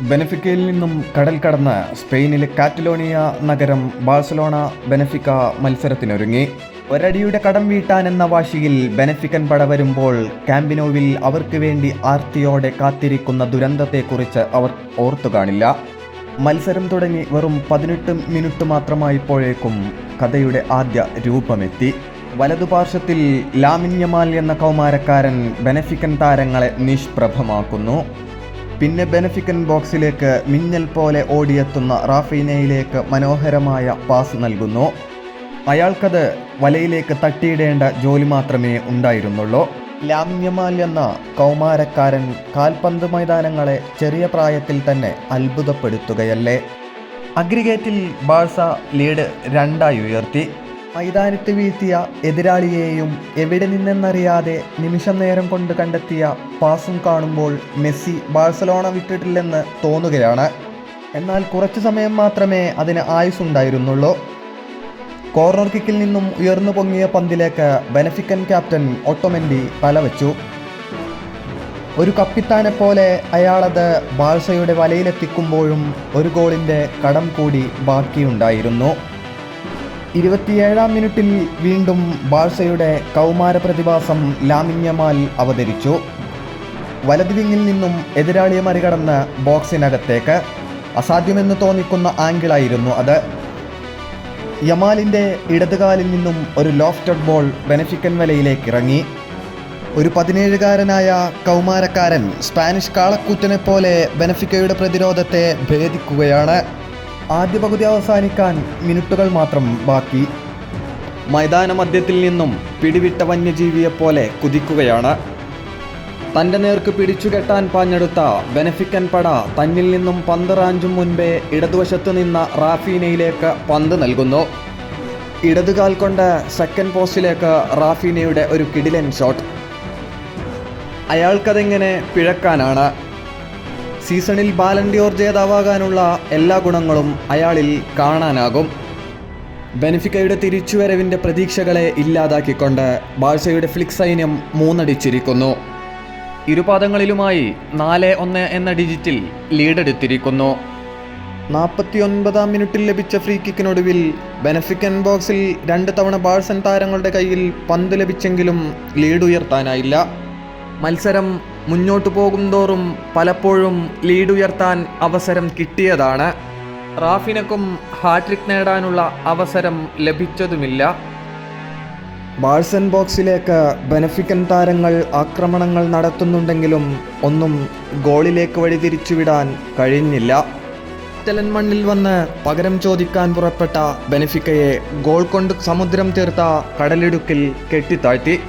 ബെനഫിക്കയിൽ നിന്നും കടൽ കടന്ന് സ്പെയിനിലെ കാറ്റലോണിയ നഗരം ബാഴ്സലോണ ബെനഫിക്ക മത്സരത്തിനൊരുങ്ങി. ഒരടിയുടെ കടം വീട്ടാൻ എന്ന വാശിയിൽ ബെനഫിക്കൻ പട വരുമ്പോൾ ക്യാമ്പിനോവിൽ അവർക്ക് വേണ്ടി ആർത്തിയോടെ കാത്തിരിക്കുന്ന ദുരന്തത്തെക്കുറിച്ച് അവർ ഓർത്തു കാണില്ല. മത്സരം തുടങ്ങി വെറും പതിനെട്ട് മിനിറ്റ് മാത്രമായപ്പോഴേക്കും കഥയുടെ ആദ്യ രൂപമെത്തി. വലതുപാർശ്വത്തിൽ ലാമിന്യമാൽ എന്ന കൗമാരക്കാരൻ ബെനഫിക്കൻ താരങ്ങളെ നിഷ്പ്രഭമാക്കുന്നു. പിന്നെ ബെനഫിക്കൻ ബോക്സിലേക്ക് മിന്നൽ പോലെ ഓടിയെത്തുന്ന റാഫീനയിലേക്ക് മനോഹരമായ പാസ് നൽകുന്നു. അയാൾക്കത് വലയിലേക്ക് തട്ടിയിടേണ്ട ജോലി മാത്രമേ ഉണ്ടായിരുന്നുള്ളൂ. ലാമ്യമാൽ എന്ന കൗമാരക്കാരൻ കാൽപന്ത് മൈതാനങ്ങളെ ചെറിയ പ്രായത്തിൽ തന്നെ അത്ഭുതപ്പെടുത്തുകയല്ലേ? അഗ്രിഗേറ്റിൽ ബാഴ്സ ലീഡ് രണ്ടായി ഉയർത്തി. മൈതാനത്ത് വീഴ്ത്തിയ എതിരാളിയെയും എവിടെ നിന്നെന്നറിയാതെ നിമിഷം നേരം കൊണ്ട് കണ്ടെത്തിയ പാസും കാണുമ്പോൾ മെസ്സി ബാഴ്സലോണ വിട്ടിട്ടില്ലെന്ന് തോന്നുകയാണ്. എന്നാൽ കുറച്ചു സമയം മാത്രമേ അതിന് ആയുസ്സുണ്ടായിരുന്നുള്ളൂ. കോർണർ കിക്കിൽ നിന്നും ഉയർന്നു പൊങ്ങിയ പന്തിലേക്ക് ബെനഫിക്കൻ ക്യാപ്റ്റൻ ഒട്ടോമെൻഡി തലവെച്ചു. ഒരു കപ്പിത്താനെ പോലെ അയാളത് ബാഴ്സയുടെ വലയിലെത്തിക്കുമ്പോഴും ഒരു ഗോളിന്റെ കടം കൂടി ബാക്കിയുണ്ടായിരുന്നു. ഇരുപത്തിയേഴാം മിനിറ്റിൽ വീണ്ടും ബാഴ്സയുടെ കൗമാര പ്രതിഭാസം ലാമിഞ്ഞമാൽ അവതരിച്ചു. വലത് വിങ്ങിൽ നിന്നും എതിരാളിയെ മറികടന്ന് ബോക്സിനകത്തേക്ക്. അസാധ്യമെന്ന് തോന്നിക്കുന്ന ആംഗിളായിരുന്നു അത്. യമാലിന്റെ ഇടതുകാലിൽ നിന്നും ഒരു ലോഫ്റ്റഡ് ബോൾ ബെനഫിക്കൻ വലയിലേക്ക് ഇറങ്ങി. ഒരു പതിനേഴുകാരനായ കൗമാരക്കാരൻ സ്പാനിഷ് കാളക്കൂറ്റനെ പോലെ ബെനഫിക്കയുടെ പ്രതിരോധത്തെ ഭേദിക്കുകയാണ്. ആദ്യ പകുതി അവസാനിക്കാൻ മിനിറ്റുകൾ മാത്രം ബാക്കി. മൈതാന മധ്യത്തിൽ നിന്നും പിടിവിട്ട വന്യജീവിയെപ്പോലെ കുതിക്കുകയാണ്. തന്റെ നേർക്ക് പിടിച്ചുകെട്ടാൻ പാഞ്ഞെടുത്ത ബെനഫിക്കൻ പട തന്നിൽ നിന്നും പന്ത് റാഞ്ചും മുൻപേ ഇടതുവശത്ത് നിന്ന റാഫീനയിലേക്ക് പന്ത് നൽകുന്നു. ഇടതുകാൽ കൊണ്ട് സെക്കൻഡ് പോസ്റ്റിലേക്ക് റാഫീനയുടെ ഒരു കിടിലൻ ഷോട്ട് അയാൾക്കതെങ്ങനെ പിഴക്കാനാണ്? സീസണിൽ ബാലൻഡിയോർ ജേതാവാകാനുള്ള എല്ലാ ഗുണങ്ങളും അയാളിൽ കാണാനാകും. ബെനിഫിക്കയുടെ തിരിച്ചുവരവിന്റെ പ്രതീക്ഷകളെ ഇല്ലാതാക്കിക്കൊണ്ട് ബാഴ്സയുടെ ഫ്ലിക്സ് സൈന്യം മൂന്നടിച്ചിരിക്കുന്നു. ഇരുപാദങ്ങളിലുമായി നാല് ഒന്ന് എന്ന ഡിജിറ്റിൽ ലീഡെടുത്തിരിക്കുന്നു. നാൽപ്പത്തിയൊൻപതാം മിനിറ്റിൽ ലഭിച്ച ഫ്രീ കിക്കിനൊടുവിൽ ബെനഫിക്കൻ ബോക്സിൽ രണ്ട് തവണ ബാഴ്സൺ താരങ്ങളുടെ കയ്യിൽ പന്ത് ലഭിച്ചെങ്കിലും ലീഡ് ഉയർത്താനായില്ല മത്സരം മുന്നോട്ടു പോകുന്തോറും പലപ്പോഴും ലീഡ് ഉയർത്താൻ അവസരം കിട്ടിയതാണ്. റാഫിനക്കും ഹാട്രിക് നേടാനുള്ള അവസരം ലഭിച്ചതുമില്ല. ബാഴ്സൺ ബോക്സിലേക്ക് ബെനഫിക്കൻ താരങ്ങൾ ആക്രമണങ്ങൾ നടത്തുന്നുണ്ടെങ്കിലും ഒന്നും ഗോളിലേക്ക് വഴിതിരിച്ചുവിടാൻ കഴിഞ്ഞില്ല. ഇറ്റലൻ മണ്ണിൽ വന്ന് പകരം ചോദിക്കാൻ പുറപ്പെട്ട ബെനഫിക്കയെ ഗോൾ കൊണ്ട് സമുദ്രം തീർത്ത കടലിടുക്കിൽ കെട്ടിത്താഴ്ത്തി.